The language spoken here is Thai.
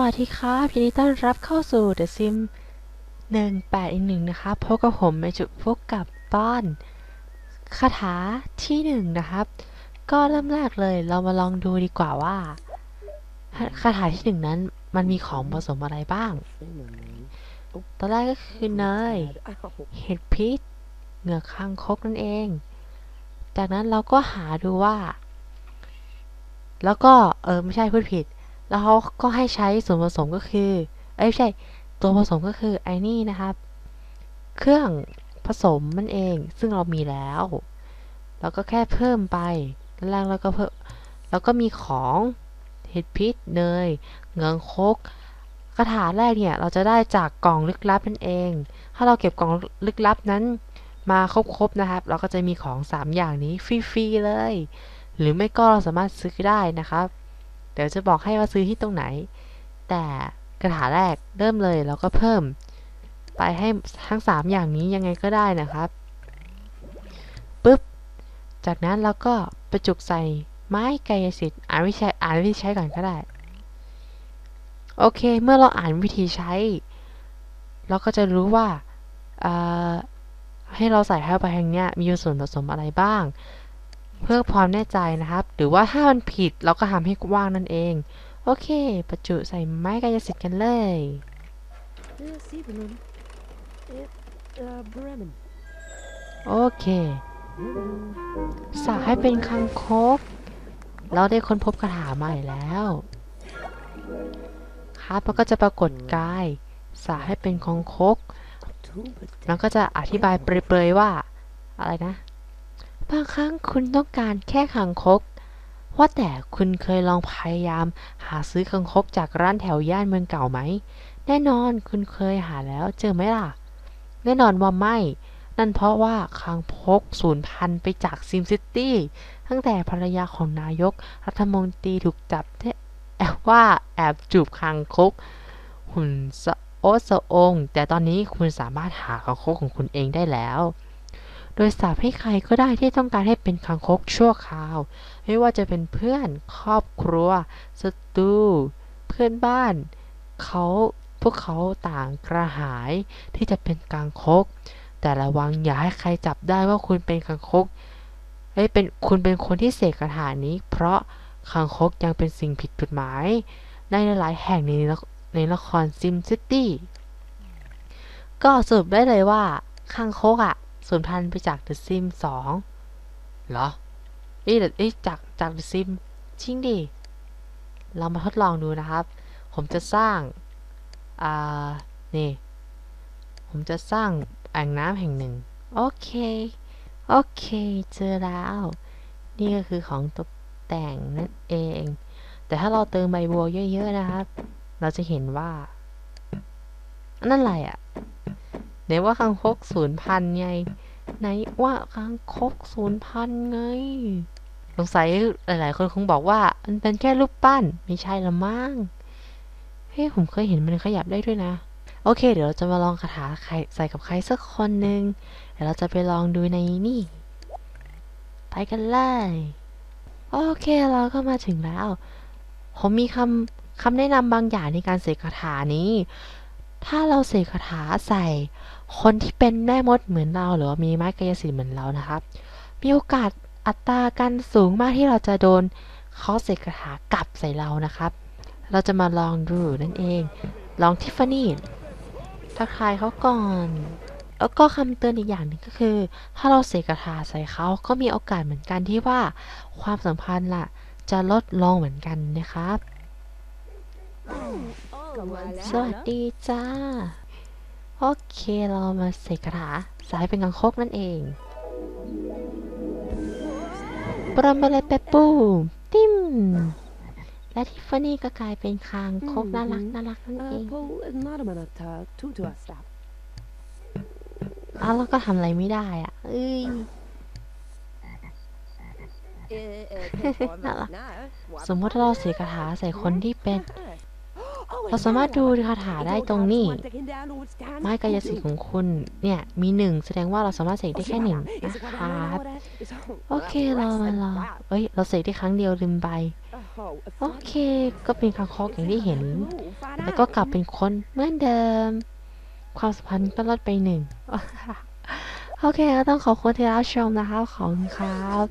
วัสดีครับยินดีต้อนรับเข้าสู่ The Sim 18อีกหนึ่งนะครับพบกับผมในจุดพบกับตอนคาถาที่หนึ่งนะครับ ก็เริ่มแรกเลยเรามาลองดูดีกว่าว่าคาถาที่หนึ่งนั้นมันมีของผสมอะไรบ้าง ตอนแรกก็คือเนยเห็ดพิษเหงือกคางคกนั่นเอง จากนั้นเราก็หาดูว่า แล้วก็เออไม่ใช่พูดผิด แล้วเขาก็ให้ใช้ส่วนผสมก็คือ เอ้ยไม่ใช่ ตัวผสมก็คือไอ้นี่นะครับ เครื่องผสมมันเอง ซึ่งเรามีแล้ว แล้วก็แค่เพิ่มไปแรกแล้วก็เพิ่ม แล้วก็มีของเห็ดพิษเนย เงืองคกคาถาแรกเนี่ย เราจะได้จากกล่องลึกลับนั่นเอง ถ้าเราเก็บกล่องลึกลับนั้นมาครบๆนะครับ เราก็จะมีของ 3 อย่างนี้ฟรีๆเลย หรือไม่ก็เราสามารถซื้อได้นะครับ เดี๋ยวจะบอกให้ว่าซื้อที่ตรงไหน แต่กระถาแรกเริ่มเลยเราก็เพิ่ม ไปให้ทั้ง 3 อย่างนี้ยังไงก็ได้นะครับปุ๊บ จากนั้นเราก็ประจุใส่ไม้กายสิทธิ์อ่านวิธีอ่านวิธีใช้ก่อนก็ได้ โอเค เมื่อเราอ่านวิธีใช้ เราก็จะรู้ว่าให้เราใส่เข้าไปทางเนี้ยมีส่วนผสมอะไรบ้าง เพื่อความแน่ใจนะครับ หรือว่าถ้ามันผิดเราก็ทำให้ว่างนั่นเอง โอเค ประจุใส่ไม้กายสิทธิ์กันเลยโอเคสักให้เป็นคังคกเราได้ค้นพบคาถาใหม่แล้วครับมันก็จะปรากฏกายสักให้เป็นคังคก มันก็จะอธิบายเปรยๆว่า อะไรนะ บางครั้งคุณต้องการแค่คังคก ว่าแต่คุณเคยลองพยายาม หาซื้อคังคกจากร้านแถวย่านเมืองเก่าไหม แน่นอนคุณเคยหาแล้วเจอไหมล่ะ แน่นอนว่าไม่ นั่นเพราะว่าคางคกสูญพันธุ์ไปจากซิมซิตี้ตั้งแต่ภรรยาของนายกรัฐมนตรีถูกจับแอบว่าแอบจูบคางคก หุ่นสะโอสะอง แต่ตอนนี้คุณสามารถหาคางคกของคุณเองได้แล้ว โดยสาบให้ใครก็ได้ที่ต้องการให้เป็นคางคกชั่วคราว ไม่ว่าจะเป็นเพื่อนครอบครัวศัตรูเพื่อนบ้านเขาพวกเขาต่างกระหายที่จะเป็นกางคก แต่ระวังอย่าให้ใครจับได้ว่าคุณเป็นคางคกเอ้เป็นคุณเป็นคนที่เสกคาถานี้ เพราะคางคกยังเป็นสิ่งผิดกฎหมาย ในหลายแห่งในในละครซิมซิตี้ก็สรุปได้เลยว่าคางคกอะ สูญพันธุ์ไปจากเดอะซิมสองเหรอเอ้ยเอ้ยจากจากเดอะซิมจริงดิ เรามาทดลองดูนะครับ ผมจะสร้าง อ่า นี่ ผมจะสร้างอ่างน้ำแห่งหนึ่ง โอเค โอเค เจอแล้ว นี่ก็คือของตกแต่งนั่นเอง แต่ถ้าเราเติมใบบัวเยอะ ๆ นะครับ เราจะเห็นว่า นั่นอะไรอะ่ะ ไหนว่าคังคกศูนย์พันไง ไหนว่าคังคกศูนย์พันไง สงสัยหลายๆ คนคงบอกว่า มันเป็นแค่รูปปั้น ไม่ใช่ละมั้ง เฮ้ยผมเคยเห็นมันขยับได้ด้วยนะ โอเค เดี๋ยวเราจะมาลองคาถาใครใส่กับใครสักคนหนึ่งเดี๋ยวเราจะไปลองดูในนี่ ไปกันเลย โอเคเราก็มาถึงแล้ว ผมมีคำคำแนะนำบางอย่างในการเสกคาถานี้ ถ้าเราเสกคาถาใส่คนที่เป็นแม่มดเหมือนเราหรือว่ามีไม้กายสิทธิ์เหมือนเรานะครับ มีโอกาสอัตราการสูงมากที่เราจะโดนเขาเสกคาถากลับใส่เรานะครับ เราจะมาลองดูนั่นเอง ลองทิฟฟานี่ทักทายเขาก่อนแล้วก็คำเตือนอีกอย่างหนึ่งก็คือ ถ้าเราเสกคาถาใส่เขาก็มีโอกาสเหมือนกันที่ว่า ความสัมพันธ์ล่ะ จะลดลงเหมือนกันนะครับ สวัสดีจ้า โอเคเรามาเสกคาถาสายเป็นกังคกนั่นเองปรมาเลยเปปูติ้มและทิฟฟานี่ก็กลายเป็นคางคกน่ารักน่ารักนั่นเองอ้าวแล้วก็ทำอะไรไม่ได้อะเอ้ยน่ารักสมมติเราเสกคาถาใส่คนที่เป็น เราสามารถดูคาถาได้ตรงนี้ ไม้กายสิทธิ์ของคุณเนี่ยมีหนึ่งแสดงว่าเราสามารถเสกได้แค่หนึ่งนะคะโอเครอมารอเอ้ยเราเสกได้ครั้งเดียวลืมไปโอเคก็เป็นคางคอกอย่างที่เห็น แล้วก็กลับเป็นคนเหมือนเดิม ความสัมพันธ์ก็ลดไปหนึ่งโอเคก็ต้องขอบคุณที่รับชมนะคะขอบคุณครับ